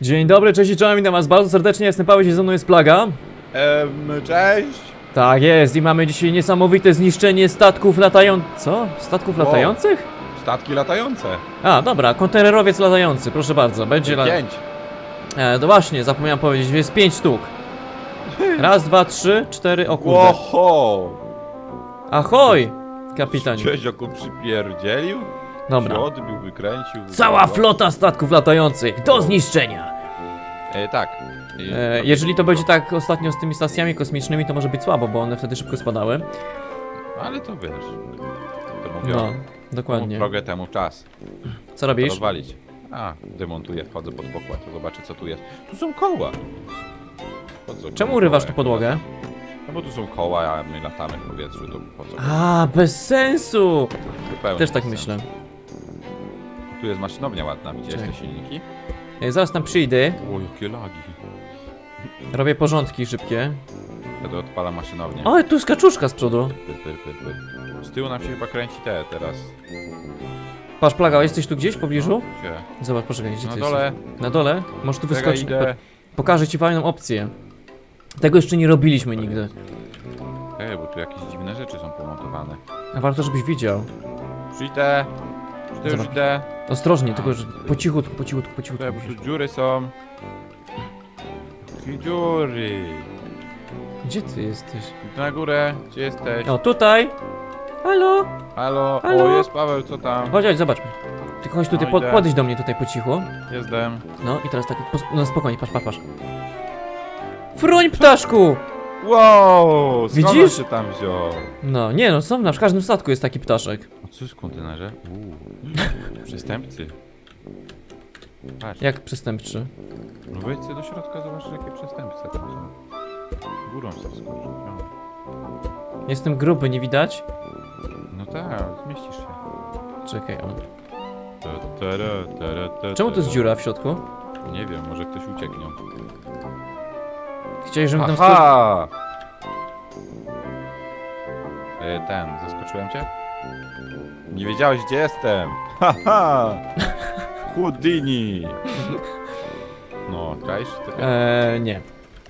Dzień dobry, cześć i czołem, witam was bardzo serdecznie, jestem Paweł, dzisiaj ze mną jest Plaga. Ehm, cześć! Tak jest i mamy dzisiaj niesamowite zniszczenie statków latających... Co? Statków Wow. latających? Statki latające. A, dobra, kontenerowiec latający, proszę bardzo, będzie... La... Pięć. E, no właśnie, zapomniałem powiedzieć, jest pięć sztuk. Raz, dwa, trzy, cztery, o kurde. Łoho! Ahoj, kapitanie. Cześć, jaką przypierdzielił? Dobra. Odbił, wykręcił. Cała flota statków latających do zniszczenia. E, tak. E, jeżeli to będzie tak ostatnio z tymi stacjami kosmicznymi, to może być słabo, bo one wtedy szybko spadały. Ale to wiesz. To No, dokładnie. Drogę temu czas. Co robisz? rozwalić. A, demontuję, wchodzę pod pokład, to zobaczę co tu jest. Tu są koła. Po co Czemu tu urywasz koła, tu podłogę? No bo tu są koła, a my latamy w powietrzu, to po co? A, bez sensu! Zupełnie Też tak bez myślę. sensu. Tu jest maszynownia ładna, widziałeś Czekaj. te silniki? E, Zaraz tam przyjdę, O, jakie lagi. robię porządki szybkie. Wtedy odpala maszynownię. O, tu jest kaczuszka z przodu. Pyr, pyr, pyr, pyr. Z tyłu nam się chyba kręci te teraz. Patrz, plaga, jesteś tu gdzieś w pobliżu? Gdzie? Zobacz, poczekaj, gdzie Na ty dole. jesteś? Na dole? Możesz tu Czekaj, wyskoczyć. idę. Po- Pokażę ci fajną opcję. Tego jeszcze nie robiliśmy nigdy. Ej, bo tu jakieś dziwne rzeczy są pomontowane. A warto, żebyś widział. Już to już Zobacz. idę. Ostrożnie, tylko że po cichutku, po cichutku, po cichutku. Tutaj, musisz. dziury są. Jakie dziury. Gdzie ty jesteś? Na górę. Gdzie jesteś? O, tutaj! Halo! Halo? Halo? O, jest Paweł, co tam? Chodź, chodź, zobacz. Tylko chodź tutaj, No, po, idę. podejdź do mnie tutaj po cichu. Jestem. No i teraz tak, pos- no spokojnie, patrz, patrz, patrz. Fruń, ptaszku! Wow! Skąd Widzisz? on się tam wziął? No, nie no, są, na w każdym statku jest taki ptaszek. Jest w kontenerze? Uuu. Przestępcy. Patrz. Jak przestępczy. No wejdź sobie do środka, zobaczysz jakie przestępcy tam są. Górą się skoczył. Jestem gruby, nie widać? No tak, zmieścisz się. Czekaj, o. Ta, tara, tara, ta, Czemu to jest dziura w środku? Nie wiem, może ktoś ucieknie. Chciałeś, żebym tam stwór... Aha! E, ten, zaskoczyłem cię? Nie wiedziałeś gdzie jestem! Haha! Houdini! No, kajsz? Eee, nie.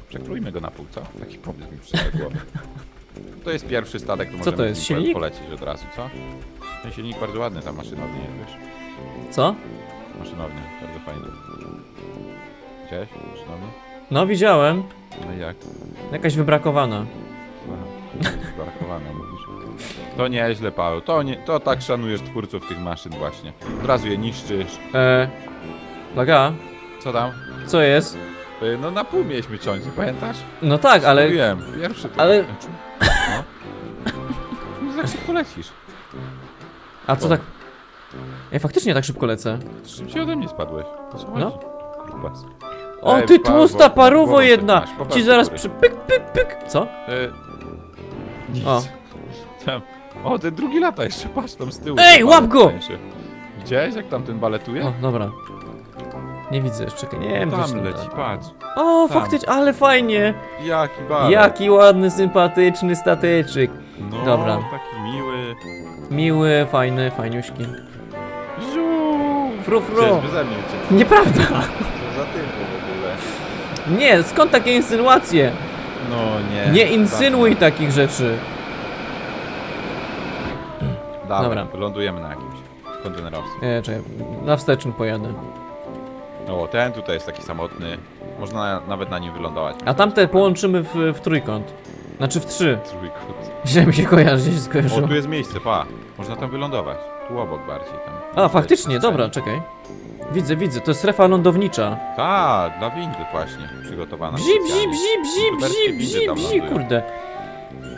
Przekrujmy go na pół, co? Taki pomysł mi przyszedł do głowy. To jest pierwszy statek, to Co możemy to jest, z nim silnik? polecieć od razu, co? Ten silnik bardzo ładny, ta maszynownia jest, wiesz? Co? Maszynownia, bardzo fajna. Widziałeś maszynownię? No, widziałem. No jak? Jakaś wybrakowana. Zbarakowane mówisz. To nieźle, Paweł. To, nie, to tak szanujesz twórców tych maszyn właśnie. Od razu je niszczysz. Eee... Plaga? Co tam? Co jest? Y, No na pół mieliśmy ciąć, pamiętasz? No tak, ale... Mówiłem, pierwszy to. ale- No. Czemu tak szybko lecisz? A co tak... Ej, faktycznie tak szybko lecę. Szybciej ode mnie spadłeś. No. Grubas. O, Ej, ty Paweł, tłusta bo- paruwo głową jedna! masz, Ci zaraz góry. przy... Pyk, pyk, pyk! Co? Y, nic. O. Tam. O, ten drugi lata jeszcze, patrz tam z tyłu. Ej, łap balet go! tańczy. Widziałeś jak tam ten baletuje? O, dobra. Nie widzę jeszcze, czekaj, nie wiem, coś tam tam leci, patrz. O, Tam. faktycznie, ale fajnie! Jaki balet. Jaki ładny, sympatyczny statyczek. No, Dobra. taki miły. Miły, fajny, fajniuśki. Ziu! Fru, fru. Beze mnie. Nieprawda! Co za typu w ogóle? Nie, skąd takie insynuacje? No nie. Nie insynuuj takich rzeczy. Dobra. Dobra. Lądujemy na jakimś kontenerowcu. E, czekaj, na wsteczny pojadę. O, ten tutaj jest taki samotny. Można na, nawet na nim wylądować. A tamte połączymy w, w trójkąt. Znaczy w trzy. Trójkąt. Źle mi się kojarzy, źle się O, skojarzyło. tu jest miejsce, pa. Można tam wylądować. Tu obok bardziej. Tam. A, faktycznie, dobra, czekaj. Widzę, widzę, to jest strefa lądownicza. Tak, dla windy właśnie przygotowana. Bzi, bzi, specjalnie. bzi, bzi, Tuberskie bzi, windy bzi, tam bzi, lądują. kurde.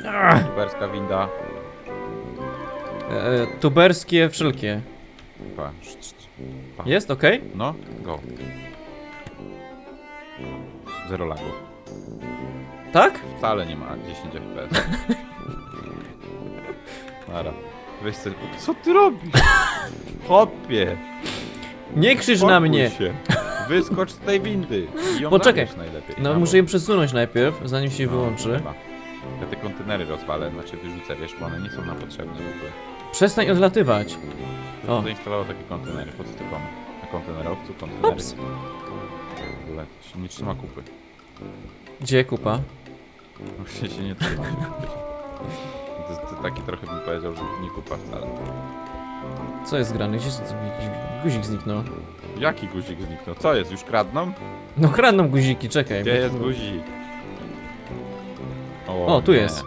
Ach, Tuberska winda. e, tuberskie wszelkie. Pa. Pa. Jest, okej? No, go. Zero lagów. Tak? Wcale nie ma 10 FPS. Nara. Weź sobie... Co ty robisz? Hopie! Nie krzyż Spokój na mnie. Się. Wyskocz z tej windy. I ją Poczekaj. zabierz najlepiej. No, muszę je przesunąć najpierw, zanim się No, wyłączy. chyba. Ja te kontenery rozwalę, znaczy wyrzucę, wiesz, bo one nie są nam potrzebne w ogóle. Przestań odlatywać. Kto O. zainstalował takie kontenery? Po co to komu? Na kontenerowcu kontenery? Ups. ogóle. Się nie trzyma kupy. Gdzie kupa? Właśnie się nie trzyma. To, jest- to taki trochę bym powiedział, że nie kupa wcale. Co jest grane? Gdzie jest jakiś guzik zniknął? Jaki guzik zniknął? Co jest? Już kradną? No kradną guziki, czekaj. Gdzie bo- jest guzik? O, tu nie. jest.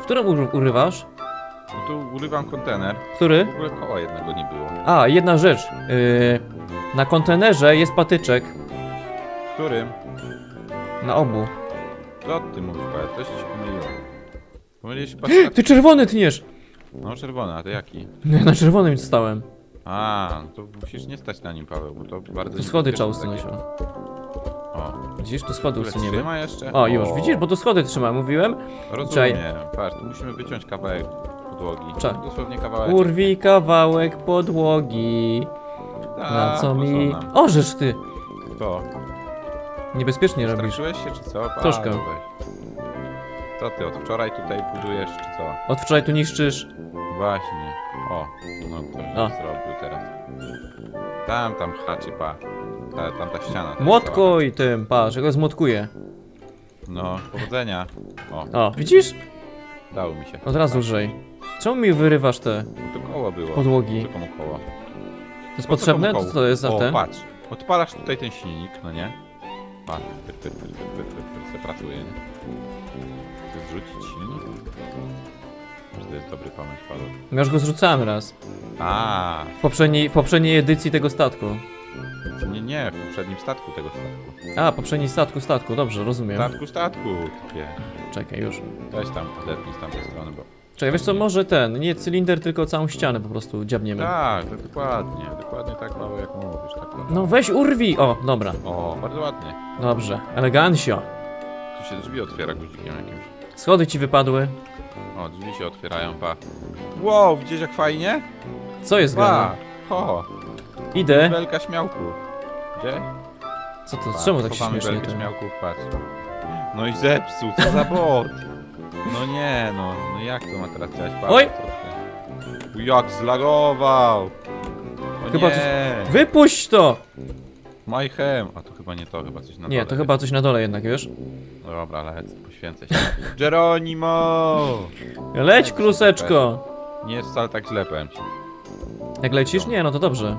W którym ur- urywasz? No tu urywam kontener. Który? W ogóle koła jednego nie było. A, jedna rzecz. Yy, na kontenerze jest patyczek. Którym? Na obu. Co ty mówisz, Paweł? Coś ci pomyliło. Pomyliłeś się Ty czerwony tniesz! No czerwony, a ty jaki? No ja na czerwonym stałem. A, no to musisz nie stać na nim, Paweł, bo to bardzo... Tu schody trzeba usunąć. o. takie- O, Widzisz, tu schody usuniemy. trzyma jeszcze? O, już, widzisz, bo tu schody trzyma, mówiłem. Rozumiem, patrz, tu musimy wyciąć kawałek podłogi. Cze- Dosłownie kawałek. Urwij kawałek podłogi. Na co mi... Orzesz ty! To. Niebezpiecznie robisz. Straszyłeś się, czy co? Paweł, Troszkę. weź. Co ty, od wczoraj tutaj budujesz, czy co? Od wczoraj tu niszczysz. Właśnie. O, no to zrobił teraz. Tam, tam haczy, pa. Ta, tam ta ściana. tam cała. Młotkuj tym, patrz, jak go zmłotkuję. No, powodzenia. O, O, widzisz? dało mi się. Od razu lżej. Czemu mi wyrywasz te No to koło było. podłogi? Komu koło? To jest Po co potrzebne? komu koło? co to jest za o, ten? patrz. Odpalasz tutaj ten silnik, no nie? Patrz, pyk, pyk, pyk, pyk, pyk, pyk, pyk, se pracuje, nie? Chcesz zrzucić silnik? To jest dobry pomysł, Paweł. Ja już go zrzucałem raz. A, W poprzedniej, w poprzedniej edycji tego statku. nie, nie, w poprzednim statku tego statku. A, poprzedniej statku, statku, dobrze, rozumiem. Statku, statku, typie. Czekaj, już. Weź tam, odetnij z tamtej strony, bo... Czekaj, wiesz co, może ten, nie cylinder, tylko całą ścianę po prostu dziabniemy. Tak, to dokładnie, dokładnie tak, Paweł, jak mówisz, tak to. No weź urwij! O, dobra, O, bardzo ładnie. dobrze, elegancio. Tu się drzwi otwiera guzikiem jakimś. Schody ci wypadły. O, drzwi się otwierają, pa. Wow, widzisz jak fajnie? Co jest Pa! grane? Ho! Idę. Belka śmiałków. Gdzie? Co to, Pa, czemu tak się chowamy śmiesznie belkę to? śmiałków, patrz. No i zepsuł, co za bot! No nie, no, no jak to ma teraz działać? Patrz, Oj! ty. Jak zlagował! O Chyba nie! Wypuść to! Majchem! A to chyba nie to, chyba coś na Nie, dole to chyba coś na dole jednak, wiesz? Dobra, lecę, poświęcę się. Geronimo! Leć, kluseczko! Nie jest wcale tak źle, powiem ci. Jak lecisz? Nie, no to dobrze.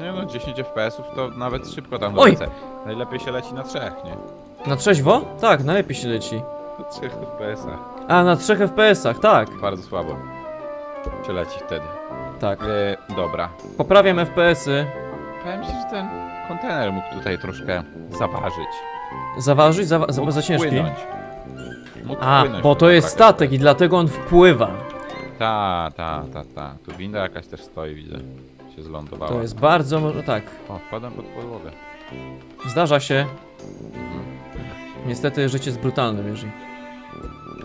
Nie no, 10 FPS-ów to nawet szybko tam Oj! dolecę. Najlepiej się leci na trzech, nie? Na trzeźwo? Tak, najlepiej się leci. Na trzech FPS-ach. A, na 3 FPS-ach, tak. Bardzo słabo. Się leci wtedy. Tak. E, dobra. Poprawiam FPS-y. Powiem ci, że ten kontener mógł tutaj troszkę zaważyć. Zaważyć? Za, za, za ciężki? wpłynąć. Mógł A, wpłynąć bo to jest statek i dlatego on wpływa. Ta, ta, ta, ta. Tu winda jakaś też stoi, widzę. Się zlądowała. To jest bardzo, może tak. O, wpadłem pod podłogę. Zdarza się. Mhm. Niestety życie jest brutalne, wiesz. i-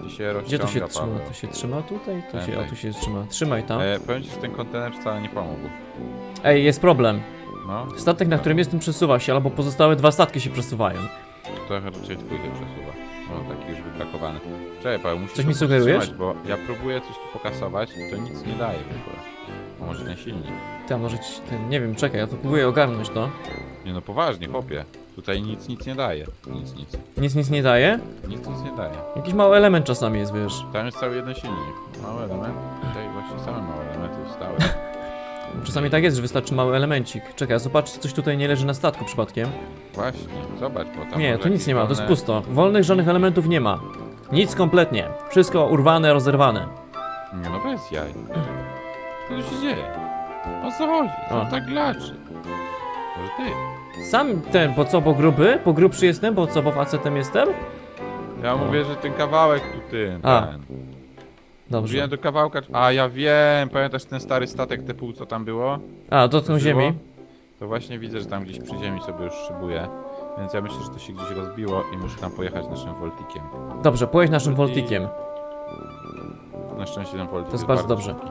Gdzie się Gdzie to się trzyma? Paweł. To się trzyma tutaj? Tu się, Tutaj. o, tu się trzyma. Trzymaj tam. E, powiem ci, że ten kontener wcale nie pomógł. Ej, jest problem. No, Statek, na którym jestem, przesuwa się, albo pozostałe dwa statki się przesuwają. to raczej twój się przesuwa. No, taki już wybrakowany. Czekaj, Paweł, musisz Coś mi sugerujesz? Bo ja próbuję coś tu pokasować i to nic nie daje w ogóle. A może ten silnik? A może ci ten, nie wiem, czekaj, ja to próbuję ogarnąć to. Nie no, poważnie, chłopie. Tutaj nic, nic nie daje. Nic, nic. Nic, nic nie daje? Nic, nic nie daje. Jakiś mały element czasami jest, wiesz. Tam jest cały jeden silnik. Mały element. Tutaj właśnie same małe elementy zostały. Czasami tak jest, że wystarczy mały elemencik. Czekaj, a zobacz, czy coś tutaj nie leży na statku przypadkiem. Właśnie, zobacz, bo tam Nie, może tu nic jakieś nie ma, to jest wolne- pusto. Wolnych żadnych elementów nie ma. Nic kompletnie. Wszystko urwane, rozerwane. Nie no, bez jaj. Co tu się dzieje? O co chodzi? Co O. tak glaczy? Może ty? Sam ten, bo co, bo gruby? Bo grubszy jestem, bo co, bo facetem jestem? Ja mówię, że ten kawałek tu ty. A. Ten. Dobrze. Do kawałka. A ja wiem, pamiętasz ten stary statek, te pół co tam było? A, dotknął Żyło? ziemi. To właśnie widzę, że tam gdzieś przy ziemi sobie już szybuje. Więc ja myślę, że to się gdzieś rozbiło i muszę tam pojechać naszym Voltikiem. Dobrze, pojedź naszym Voltikiem. Na szczęście ten Voltik To jest bardzo dobrze. szybki.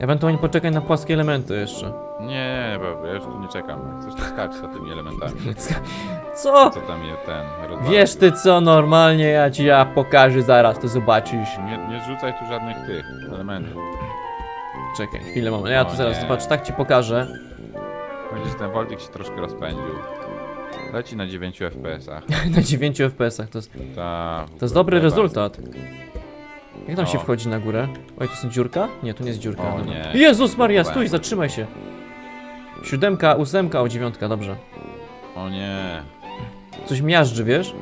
Ewentualnie poczekaj na płaskie elementy jeszcze. Nie, bo ja już tu nie czekam. Jak Chcesz to skacz za tymi elementami. Co? Co tam je ten rozwala. Wiesz ty co, normalnie ja ci ja pokażę zaraz, to zobaczysz. Nie, nie zrzucaj tu żadnych tych elementów. Czekaj, chwilę moment. Ja O tu zaraz, nie. zobacz, tak ci pokażę. Widzisz, ten Voltik się troszkę rozpędził. Leci na 9 FPS-ach. Na 9 FPS-ach, to jest, to jest dobry rezultat. Jak tam się wchodzi na górę? Oj, to jest dziurka? Nie, to nie jest dziurka. O dobra. nie. Jezus Maria, stój, zatrzymaj się. Siódemka, ósemka, o dziewiątka, dobrze. O nie. Coś miażdży, wiesz?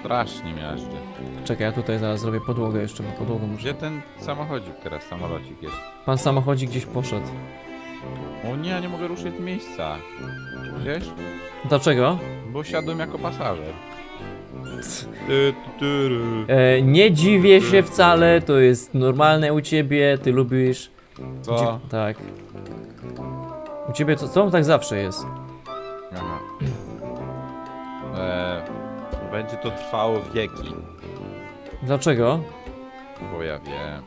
Strasznie miażdży. Czekaj, ja tutaj zaraz zrobię podłogę jeszcze, bo podłogę muszę. Gdzie ten samochodzik teraz, samolocik jest? Pan samochodzik gdzieś poszedł. O nie, nie mogę ruszyć z miejsca. Wiesz? Dlaczego? Bo siadłem jako pasażer. E, nie dziwię się wcale, to jest normalne u ciebie, ty lubisz. Co? Dzi- tak. U ciebie to, co tak zawsze jest? Aha. E, będzie to trwało wieki. Dlaczego? Bo ja wiem.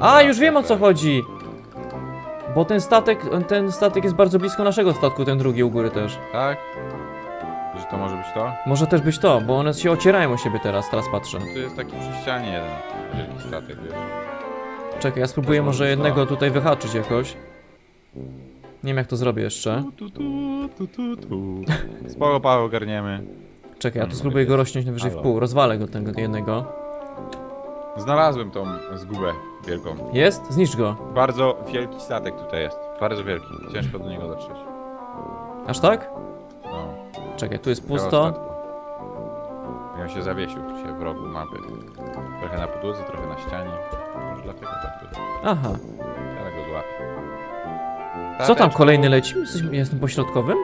A, już wiem o co chodzi! Bo ten statek, ten statek jest bardzo blisko naszego statku, ten drugi u góry też. Tak? Że to może być to? Może też być to, bo one się ocierają o siebie teraz, teraz patrzę. Tu jest taki przy ścianie jeden wielki statek, wiesz? Czekaj, ja spróbuję Też może może być jednego tutaj wyhaczyć jakoś. Nie wiem jak to zrobię jeszcze. Tu, tu, tu, tu, tu. Paweł, ogarniemy. Czekaj, ja tu Hmm, spróbuję go jest. rozciąć najwyżej w Halo. pół. Rozwalę go tego jednego. Znalazłem tą zgubę wielką. Jest? Zniszcz go. Bardzo wielki statek tutaj jest. Bardzo wielki. Ciężko do niego dotrzeć. Aż tak? Czekaj, tu jest pusto. on się zawiesił się w rogu mapy. Trochę na podłodze, trochę na ścianie. Może dlatego tak było. Aha. Ja go złapię. Co tam kolejny leci? Jesteś, jestem po środkowym?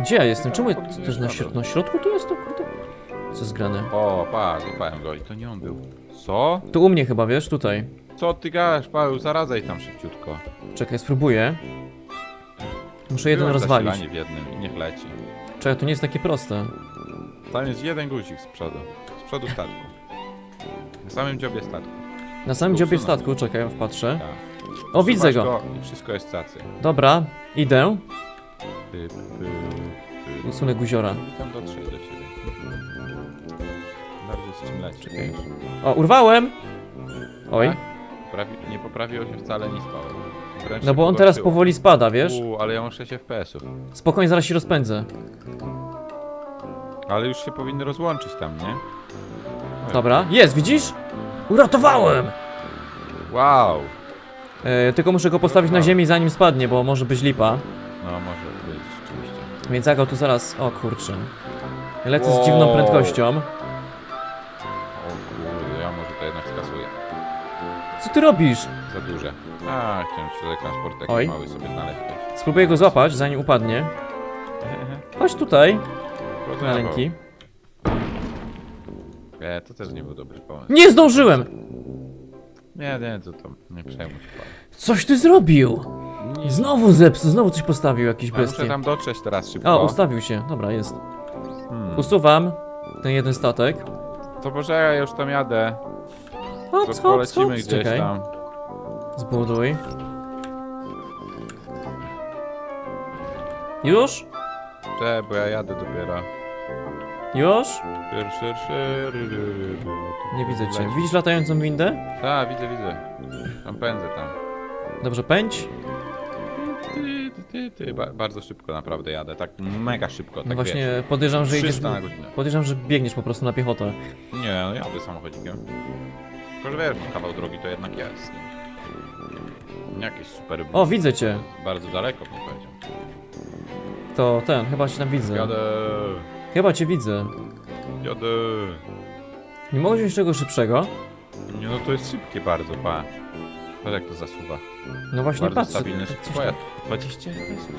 Gdzie ja jestem? Czemu ja- jest na, środ na środku tu jest to? Kurde. Co jest grane? O, pa, złapałem go i to nie on był. Co? Tu u mnie chyba, wiesz? Tutaj. Co ty gadasz, Paweł? Zaradzaj tam szybciutko. Czekaj, spróbuję. Muszę jeden rozwalić. zasilanie w jednym i niech leci. Czekaj, to nie jest takie proste. Tam jest jeden guzik z przodu. Z przodu statku. Na samym dziobie statku. Na samym Tu dziobie statku, czekaj, ja wpatrzę. Tak. O, widzę go. I wszystko jest cacy. Dobra, idę. Ty, ty, ty. Usunę guziora. Tam dotrzeć do ciebie. Bardziej z czym leci. Czekaj. O, urwałem! Oj. Tak? Nie poprawiło się wcale nic, Paweł. Wręcz No bo on teraz powoli spada, wiesz? Uuu, ale ja mam 6 FPS-ów. Spokojnie, zaraz się rozpędzę. Ale już się powinny rozłączyć tam, nie? Dobra, jest, widzisz? Uratowałem! Wow! E, tylko muszę go postawić na ziemi zanim spadnie, bo może być lipa. No może być, rzeczywiście. Więc ja go tu zaraz... O kurczę. Lecę z Wow. dziwną prędkością. O kurde, ja może to jednak skasuję. Co ty robisz? Za duże. A, chciałem środek transportu Oj. jakiś mały sobie znaleźć. Spróbuję go złapać, zanim upadnie. Chodź tutaj, maleńki. Nie, to też nie był dobry pomysł. Nie zdążyłem! Nie, nie, to tam, nie przejmuj się pan. Coś ty zrobił! Znowu zepsuł, znowu coś postawił, jakiś Ja muszę bestie. tam dotrzeć teraz szybko. O, ustawił się. Dobra, jest. Hmm. Usuwam ten jeden statek. To poczekaj, ja już tam jadę. To Hops, hops, polecimy hops. gdzieś Czekaj, tam. Zbuduj. Już? Czekaj, bo ja jadę dopiero. Już? Szyr, szyr, szyr, ry, ry, ry, ry. Nie widzę cię. Leci. Widzisz latającą windę? Tak, widzę, widzę. Tam pędzę tam. Dobrze, pędź. Ty, ty, ty, ty. Ba bardzo szybko naprawdę jadę, tak mega szybko, tak No właśnie wiesz. podejrzewam, że idziesz... 300 na godzinę. Podejrzewam, że biegniesz po prostu na piechotę. Nie, no jadę samochodzikiem. Tylko, że wiesz, no, kawał drogi to jednak jest. Nie jakieś super... O, widzę cię. Bardzo daleko, bym powiedział. To ten, chyba cię tam widzę. Jadę, Chyba cię widzę. jadę. Nie mogę wziąć czegoś szybszego? Nie, no to jest szybkie bardzo, pa. Patrz jak to zasuwa. No właśnie Bardzo patrzę. stabilny, Coś szybko tam- jadę. 20 FPS-ów?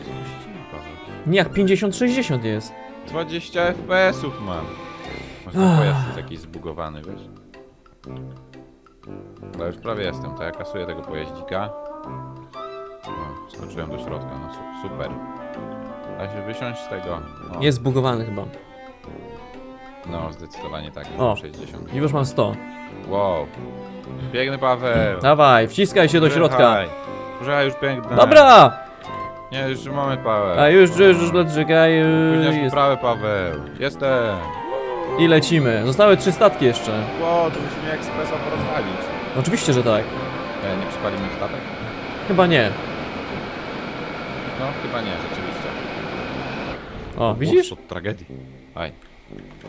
Nie, jak 50-60 jest. 20 FPS-ów mam. Może ten pojazd jest jakiś zbugowany, wiesz? Ale już prawie jestem, to ja kasuję tego pojeździka. O, skoczyłem do środka, no su super. Da się wysiąść z tego. O, Jest zbugowany chyba. No, zdecydowanie tak, O. o. 60. Już mam 100. Wow. Biegnę Paweł. Dawaj, wciskaj się do środka. Wychaj. Że już biegnę. Dobra! Nie, już moment Paweł. A już, już, już, czekaj, Później jest. wprawę Paweł. Jestem. I lecimy. Zostały trzy statki jeszcze. Wow, to musimy ekspresowo rozwalić. Oczywiście, że tak. E, nie przypalimy statek? Chyba nie. No, chyba nie, rzeczywiście. O, widzisz? Od tragedii. Aj,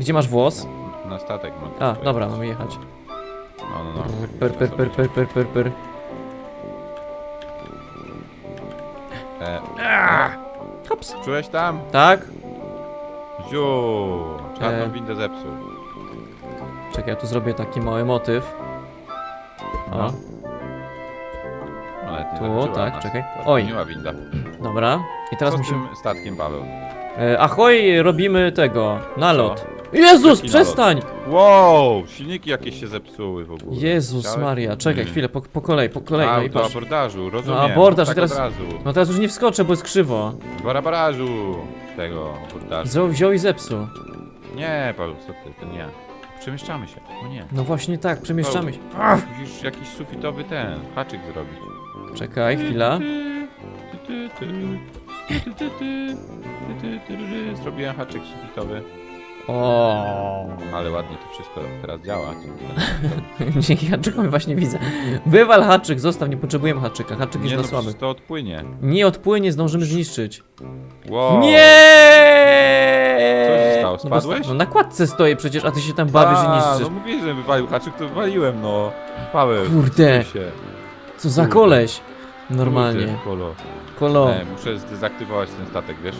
Gdzie masz włos? na statek mogę A, dobra, mamy jechać. No, no, no. Per, per, per, per, per, per, per. E, Hops. czułeś tam? Tak? Ziu! Czarną E. windę zepsuł. Czekaj, ja tu zrobię taki mały motyw. O, No. Nie Tu, tak, nas. czekaj. To Oj. Winda. dobra. I teraz Co musimy... z tym statkiem, Paweł? E, ahoj, robimy tego, nalot. Jezus, Jaki przestań! Wow! Silniki jakieś się zepsuły w ogóle. Jezus Widziałeś? Maria, czekaj Mm. chwilę, po, po kolei, po kolei, A, no i patrz. abordażu, rozumiem. abordaż, tak teraz- od razu. No teraz już nie wskoczę, bo jest krzywo. Do abordażu tego abordażu. Wziął, wziął i zepsuł. Nie, Paweł, co ty, to nie. Przemieszczamy się, o nie. No właśnie tak, przemieszczamy się. Musisz jakiś sufitowy ten, haczyk zrobić. Czekaj, chwila. Zrobiłem haczyk sufitowy, O, ale ładnie to wszystko teraz działa. Dzięki haczykowi właśnie widzę. Wywal haczyk, zostaw, nie potrzebujemy haczyka. Haczyk jest no, słabych. przecież to odpłynie. Nie odpłynie, zdążymy zniszczyć. Wow. Nie! Co się stało, No spadłeś? No na kładce stoję przecież, a ty się tam bawisz i niszczysz. no mówię, że wywalił haczyk, to wywaliłem, no. Paweł, Kurde. się. Co za kurde. koleś. Normalnie. Kurde, Kolo. Kolo. E, muszę zdezaktywować ten statek, wiesz?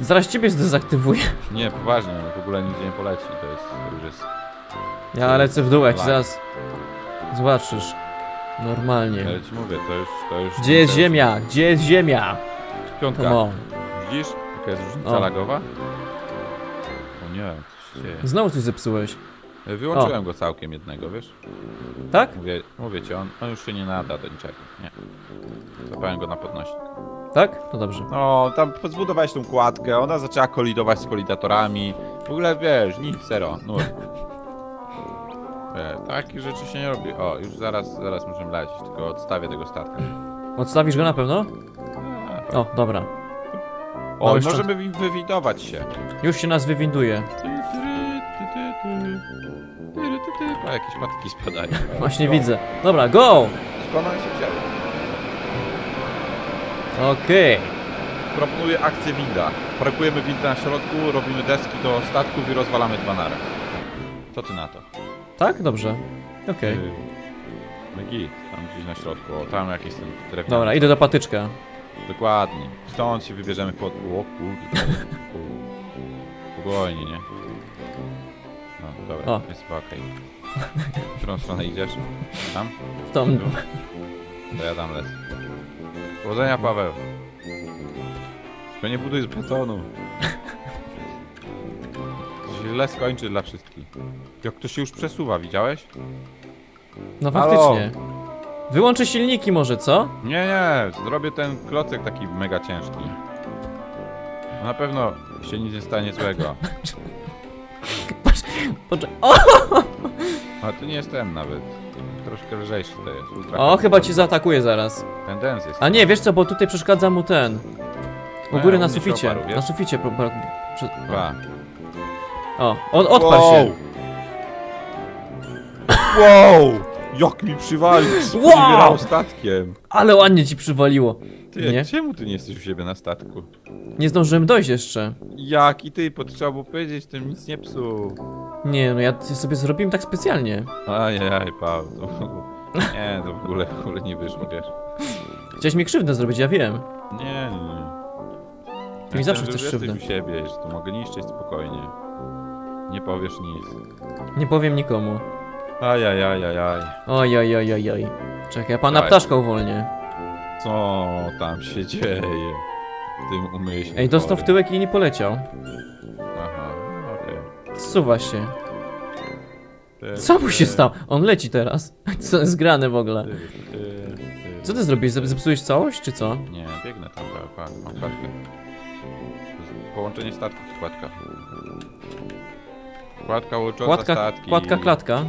Zaraz ciebie zdezaktywuję. Nie, poważnie, no, w ogóle nigdzie nie poleci, to jest, to już jest... Ja lecę w dół, jak ci zaraz zobaczysz. Normalnie. Ale ci mówię, to już, to już... Gdzie jest to już- ziemia? Gdzie jest ziemia? Piątka. Come on. Widzisz? Jaka jest różnica O. lagowa? O nie, coś się dzieje. Znowu coś zepsułeś. E, Wyłączyłem go całkiem jednego, wiesz? Tak? Mówię, mówię ci, on, on już się nie nada do niczego. Nie. Zapałem go na podnośnik. Tak? To dobrze. No, tam zbudowałeś tą kładkę, ona zaczęła kolidować z kolidatorami. W ogóle wiesz, nic, zero, nul. E, takich rzeczy się nie robi. O, już zaraz, zaraz możemy lecieć, tylko odstawię tego statka. Odstawisz go na pewno? A, O, dobra. o, no możemy wi- wywidować się. Już się nas wywinduje. O, jakieś patki spadają. Właśnie widzę. Dobra, go! Skąd się wzięły? Okej. Proponuję akcję winda. Parkujemy windę na środku, robimy deski do statków i rozwalamy dwa naraz. Co ty na to? Tak? Dobrze. Okej. Yy, Megi, tam gdzieś na środku, o tam jakiś ten drewniany. Dobra, idę do patyczka. Dokładnie. Stąd się wybierzemy pod... O kurde. Spokojnie, nie? Dobra, O. jest chyba okej. W którą stronę idziesz? Tam? W tą... Tu? To ja tam lecę. Powodzenia, Paweł. Tylko nie buduj z betonu. To się źle skończy dla wszystkich. Jak to się już przesuwa, widziałeś? No Halo? faktycznie. Wyłączę silniki może, co? Nie, nie, zrobię ten klocek taki mega ciężki. No Na pewno się nic nie stanie złego. Poczekaj. O! A to nie jest ten nawet. Troszkę lżejszy to jest. Ultra o, chyba cię zaatakuje zaraz. Tendens jest. A nie, wiesz co, bo tutaj przeszkadza mu ten. U Nie, góry na suficie. oparł, wiesz? Na suficie. pro- pro- prze- Dwa. O, on odparł się. Wow! Jak mi przywalił! Wow! Wow! statkiem. Ale ładnie ci przywaliło. Ty, Nie? czemu ty nie jesteś u siebie na statku? Nie zdążyłem dojść jeszcze. Jak i ty, bo trzeba było powiedzieć, tym nic nie psuł. Nie, no ja sobie zrobiłem tak specjalnie. Ajaj, Paweł, to w ogóle... Nie, to w ogóle, w ogóle nie wyszło, wiesz. Chciałeś mi krzywdę zrobić, ja wiem. Nie, nie, nie. Ty mi zawsze chcesz że krzywdę. jesteś u siebie, że to mogę niszczyć spokojnie. Nie powiesz nic. Nie powiem nikomu. Ajajajajaj. Oj, oj, oj, oj, oj. Czekaj, ja pana ptaszka uwolnię. Co tam się dzieje? W tym umyśle. Ej, dostał w tyłek i nie poleciał. Zsuwa się. Co mu się stało? On leci teraz. Co jest grane w ogóle? Co ty zrobiłeś? Zep- Zepsułeś całość, czy co? Nie, biegnę tam, mam klatkę. Połączenie statków, kładka. Kładka łącząca Kładka, statki. kładka, klatka.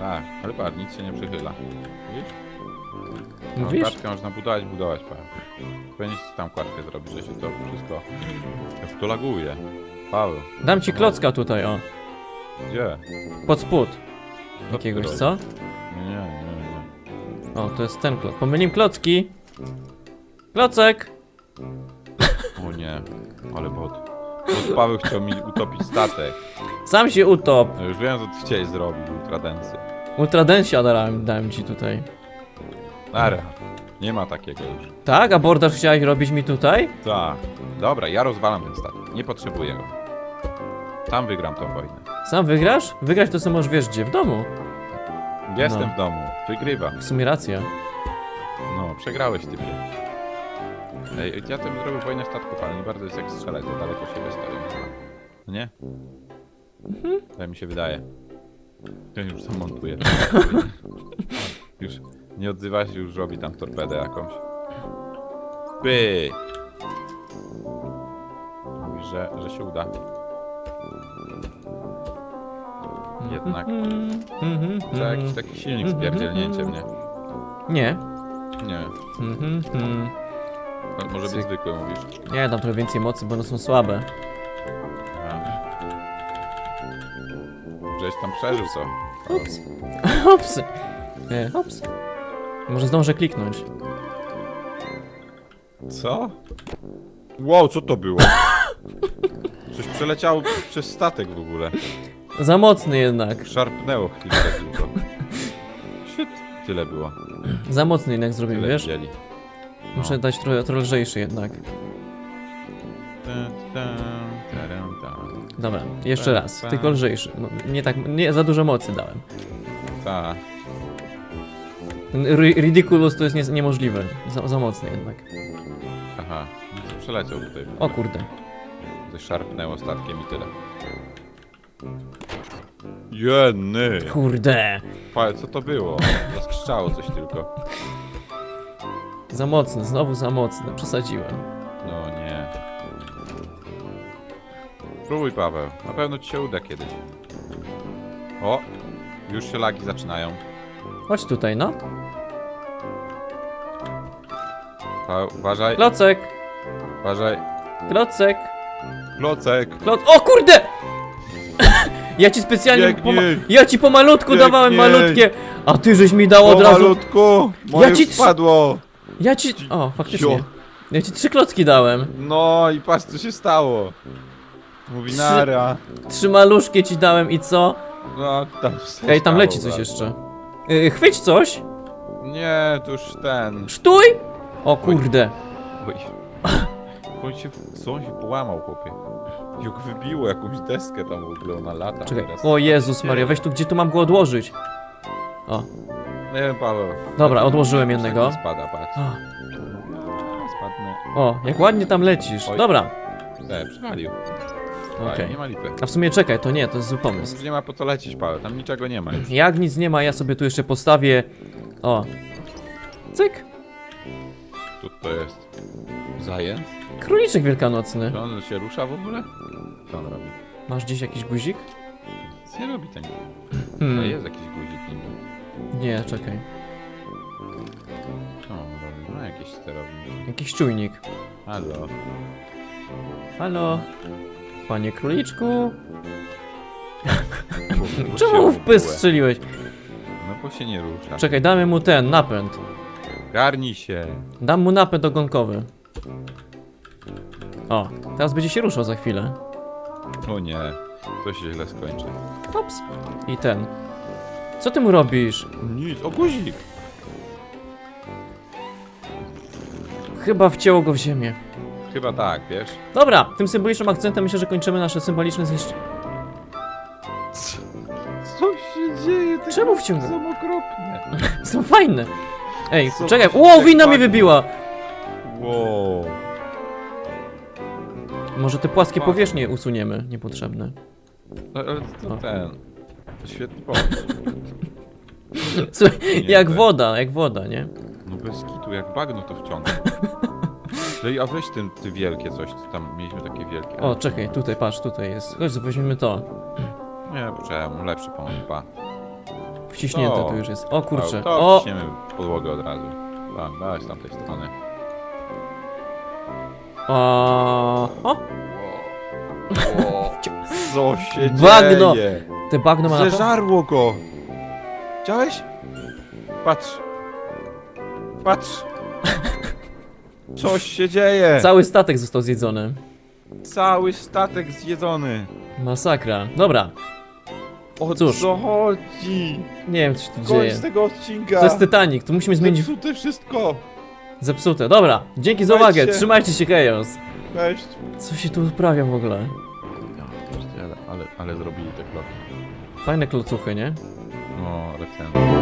Tak, ale patrz, nic się nie przychyla. Widzisz? Mówisz? kładkę można budować, budować, patrz. Powinieneś tam kładkę zrobić, że się to wszystko... Jak to laguje. Paweł. Dam ci klocka tutaj, o. Gdzie? Pod spód. Ty Jakiegoś, robisz? co? Nie, nie, nie. O, to jest ten klocek. Pomyliłem klocki. Klocek! O nie, ale bot. Bot Paweł chciał mi utopić statek. Sam się utop. No już wiem, co ty chciałeś zrobić, ultradensy. Ultradensia dałem, dałem ci tutaj. Nara, nie ma takiego już. Tak? Abordaż chciałeś robić mi tutaj? Tak. Dobra, ja rozwalam ten statek. Nie potrzebuję go. Sam wygram tą wojnę. Sam wygrasz? Wygrać to sobie możesz wiesz gdzie? W domu. Jestem No. w domu. Wygrywa. W sumie racja. No, przegrałeś ty mnie. Ej, ja tym zrobił wojnę statków, ale nie bardzo jest jak strzelać, to daleko siebie stoją. No nie? Tak mi się wydaje. Ten już tam montuje. już nie odzywa się, już robi tam torpedę jakąś. By! Mówi, że, że się uda. Jednak Mhm, trzeba jakiś mhm. taki silnik z pierdzielnięciem, nie? Nie. Nie. Mhm, mhm. No, może być Cyk. zwykły, mówisz. Nie, tam trochę więcej mocy, bo one są słabe. Żeś tam przeżył to. Ups. Hops. Nie, hops. Może zdążę kliknąć. Co? Wow, co to było? Coś przeleciało przez statek w ogóle. Za mocny jednak. Szarpnęło chwilę tylko. Shit. Tyle było. Za mocny jednak zrobiłem, Tyle wiesz? Muszę dać trochę, trochę lżejszy jednak. Taram, tam. Dobra, jeszcze raz. Tylko lżejszy. No, Nie tak, nie za dużo mocy dałem. Ta. Ri- Ridiculous to jest nie, niemożliwe. Za, za mocny jednak. Aha. Przeleciał tutaj. O kurde. Coś szarpnęło statkiem i tyle. Jenny! Kurde. Pa, co to było? Zaskrzczało coś tylko. Za mocny, znowu za mocny. Przesadziłem. No nie. Spróbuj Paweł, na pewno ci się uda kiedyś. O! Już się lagi zaczynają. Chodź tutaj, no. Paweł, uważaj, Klocek, uważaj. klocek, Klocek! kloc... O kurde! Ja ci specjalnie Biegnij. poma- Ja ci pomalutku Biegnij. dawałem malutkie, a ty żeś mi dał od razu. malutku! Moje Ja ci spadło! Ja ci. O, faktycznie. Ja ci trzy klocki dałem. No i patrz co się stało. Mówi Trzy- nara. Trzy maluszkie ci dałem i co? No tam się Ej, tam stało, leci coś brat. jeszcze. Yy, chwyć coś. Nie, to już ten. Sztuj! O kurde. Oj. On się, co on się połamał, chłopie? Jak wybiło jakąś deskę tam w ogóle, ona lata Czekaj. teraz. O Jezus Maria, weź tu, gdzie tu mam go odłożyć? O, Nie wiem, Paweł. Dobra, odłożyłem jednego. Tak Spada, patrz. o, Spadnę. o, jak ładnie tam lecisz. Oj. Dobra, Nie, przywalił. okej. Nie ma lipy. A w sumie czekaj, to nie, to jest zły pomysł. Już nie ma po co lecieć, Paweł. Tam niczego nie ma już. Jak nic nie ma, ja sobie tu jeszcze postawię. O. Cyk. Co to jest? Zając? Króliczek wielkanocny. Czy on się rusza w ogóle? Co on robi? Masz gdzieś jakiś guzik? Co nie robi ten? Hmm. Hmm. jest jakiś guzik niby. Nie, czekaj. Co on robi? No jakiś sterownik. Jakiś czujnik. Halo. Halo? Panie króliczku? Czemu się w ogóle. strzeliłeś? No bo się nie rusza. Czekaj, damy mu ten, napęd. Garnij się. Dam mu napęd ogonkowy. O, teraz będzie się ruszał za chwilę. O nie. To się źle skończy. Ops. I ten. Co ty mu robisz? Nic, o guzik. Chyba wcięło go w ziemię. Chyba tak, wiesz? Dobra, tym symbolicznym akcentem myślę, że kończymy nasze symboliczne zniszczenie. Co się dzieje? Te Czemu wciąga? Są okropne. Są fajne. Ej, Co czekaj. się Wow, tak wina mnie wybiła. Wow. Może te płaskie powierzchnie usuniemy, niepotrzebne. No, Ale to O. ten. To świetny pomysł. Słuchaj, Nie, jak woda, jak woda, nie? No bez kitu, jak bagno to wciąga. No i a weź tym, ty wielkie coś, co tam mieliśmy takie wielkie. O, czekaj, tutaj, patrz, tutaj jest. Chodź, weźmiemy to. Nie, poczekaj, lepszy pomysł, pa. Wciśnięte To. już jest. O kurczę. To O! wciśniemy podłogę od razu. Dawaj z tamtej strony. O! o! Co się Bagno! dzieje? Te bagno ma na to? Zeżarło go! Chciałeś? Patrz. Patrz! Coś się dzieje! Cały statek został zjedzony. Cały statek zjedzony! Masakra. Dobra, O Cóż. co chodzi? nie wiem co się tu Kończ dzieje. tego odcinka! To jest Titanic, tu musimy zmienić Zepsute wszystko! zepsute. Dobra, dzięki za uwagę, trzymajcie się Chaos. Cześć! Co się tu uprawia w ogóle? Ja, pierdziele, ale, ale zrobili te kroki. Fajne klocuchy, nie? No, recenzja.